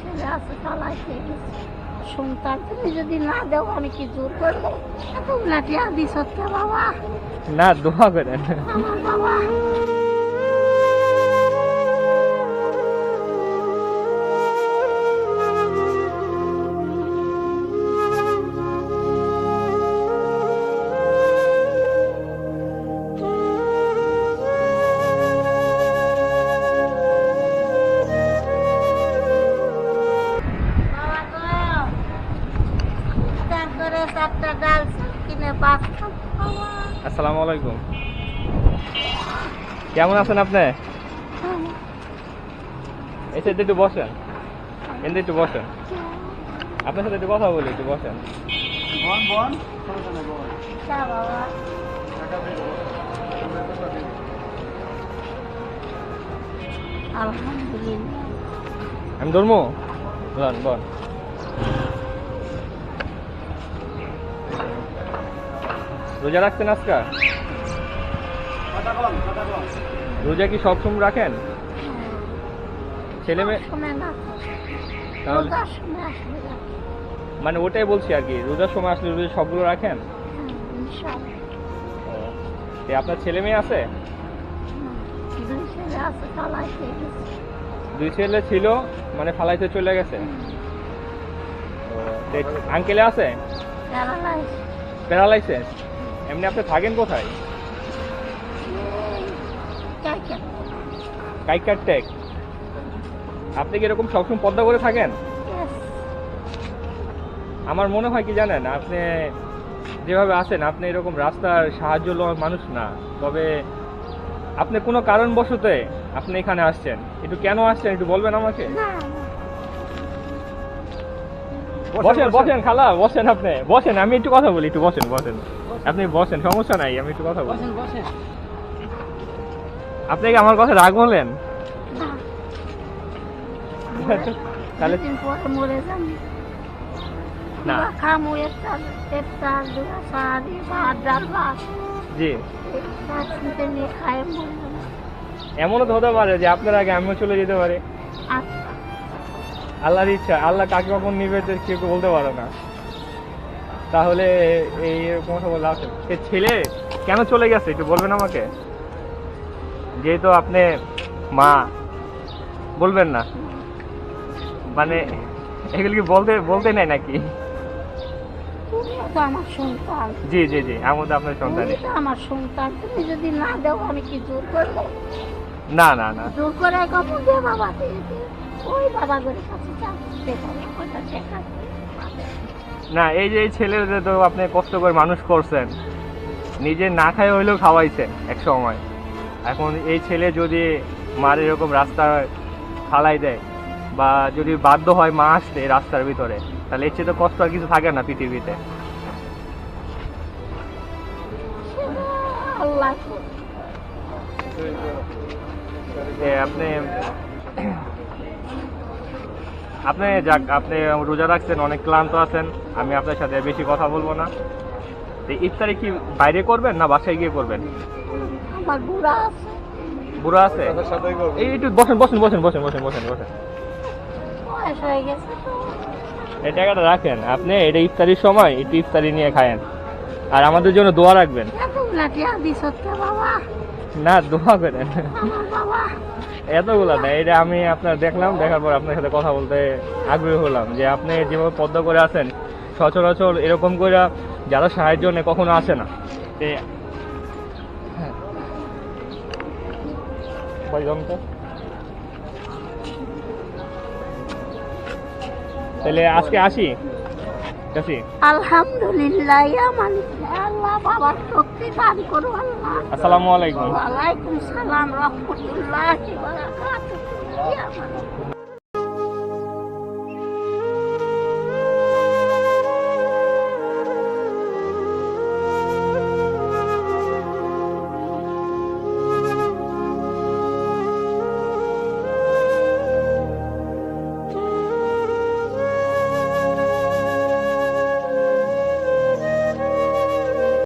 ছেলে আছে তালাই খেয়ে গেছে। তুমি যদি না দেও আমি কি জোর করব? এত লাঠিয়া দিস বাবা। না দোয়া করেন। আমার বাবা। আসসালামু আলাইকুম। কেমন আছেন আপনি? এসে একটু বসেন। এতে একটু বসেন। আপনার সাথে একটু কথা বলি একটু বসেন। চা বাবা। আমি ধর্ম বল বল। রোজা রাখছেন আজকা রোজা কি সবসময় রাখেন? ছেলে মেয়ে। মানে ওটাই বলছি আর কি রোজার সময় আসলে রোজা সবগুলো রাখেন? হ্যাঁ, আপনার ছেলে মেয়ে আছে? দুই ছেলে গেছে। দুই ছেলে ছিল মানে ফালাইতে চলে গেছে? আঙ্কেলে আছে? প্যারালাইসিস এমনি আপনি থাকেন কোথায়? কাইকার। টেক। আপনি কি এরকম সবসময় পদ্মা করে থাকেন? আমার মনে হয় কি জানেন আপনি যেভাবে আছেন আপনি এরকম রাস্তার সাহায্য লওয়ার মানুষ না। তবে আপনি কোনো কারণবশতে আপনি এখানে আসছেন। একটু কেন আসছেন একটু বলবেন আমাকে? বসেন বসেন খালা বসেন আপনি। বসেন আমি একটু কথা বলি একটু বসেন বসেন। আপনি বসেন সমস্যা নাই আমি একটু কথা বলি। আপনি কি আমার কথা রাগ বলেন তাহলে দুদিন পরে মরে যান না। খামু একটা একটা দুটা সারি ভাত ডাল ভাত। জি। এমনও তো হতে পারে যে আপনার আগে আমিও চলে যেতে পারে। আচ্ছা। আল্লাহর ইচ্ছা আল্লাহ কাকে কখন নিবে কেউ বলতে পারে না। তাহলে এই এরকম কথা বলে আছে সে ছেলে কেন চলে গেছে? একটু বলবেন আমাকে? যেহেতু আপনি মা বলবেন না। মানে এগুলো কি বলতে বলতে নাই নাকি? আমার সন্তান। জি জি জি তো আপনার সন্তান আমার সন্তান। তুমি যদি না দাও আমি কি জোর করব? না না না। জোর করে দে বাবা? ওই বাবা করে কাছে শেখাচ্ছি না এই যে এই ছেলেদের তো আপনি কষ্ট করে মানুষ করছেন নিজে না খাই হইলেও খাওয়াইছেন এক সময়। এখন এই ছেলে যদি মার এরকম রাস্তায় ফালাই দেয় বা যদি বাধ্য হয় মা আসতে রাস্তার ভিতরে তাহলে এর চেয়ে তো কষ্ট আর কিছু থাকে না পৃথিবীতে। আপনি আপনি যাক আপনি রোজা রাখছেন অনেক ক্লান্ত আছেন আমি আপনার সাথে বেশি কথা বলব না। ইফতারি কি বাইরে করবেন না বাসায় গিয়ে করবেন? আমার বুড়া আছে। বুড়ো আছে? এই একটু বসেন বসেন বসেন বসেন বসেন বসেন বসেন। এই টাকাটা রাখেন আপনি এটা ইফতারির সময় একটু ইফতারি নিয়ে খায়েন। আর আমাদের জন্য দোয়া রাখবেন। না দোয়া করেন। আমার বাবা। এতগুলা না, এটা আমি আপনার দেখলাম, দেখার পর আপনার সাথে কথা বলতে আগ্রহী হলাম যে আপনি যেভাবে পদ্ম করে আছেন, সচরাচর এরকম করে যারা সাহায্য নেই কখনো আসে না। তাহলে আজকে আসি আসি আলহামদুলিল্লাহ ইয়া মালিক। আল্লাহ বাবার শক্তি দান করো আল্লাহ। আসসালামু আলাইকুম। ওয়ালাইকুম সালাম রহমতুল্লাহ বারাকাতুহু ইয়া মালিক।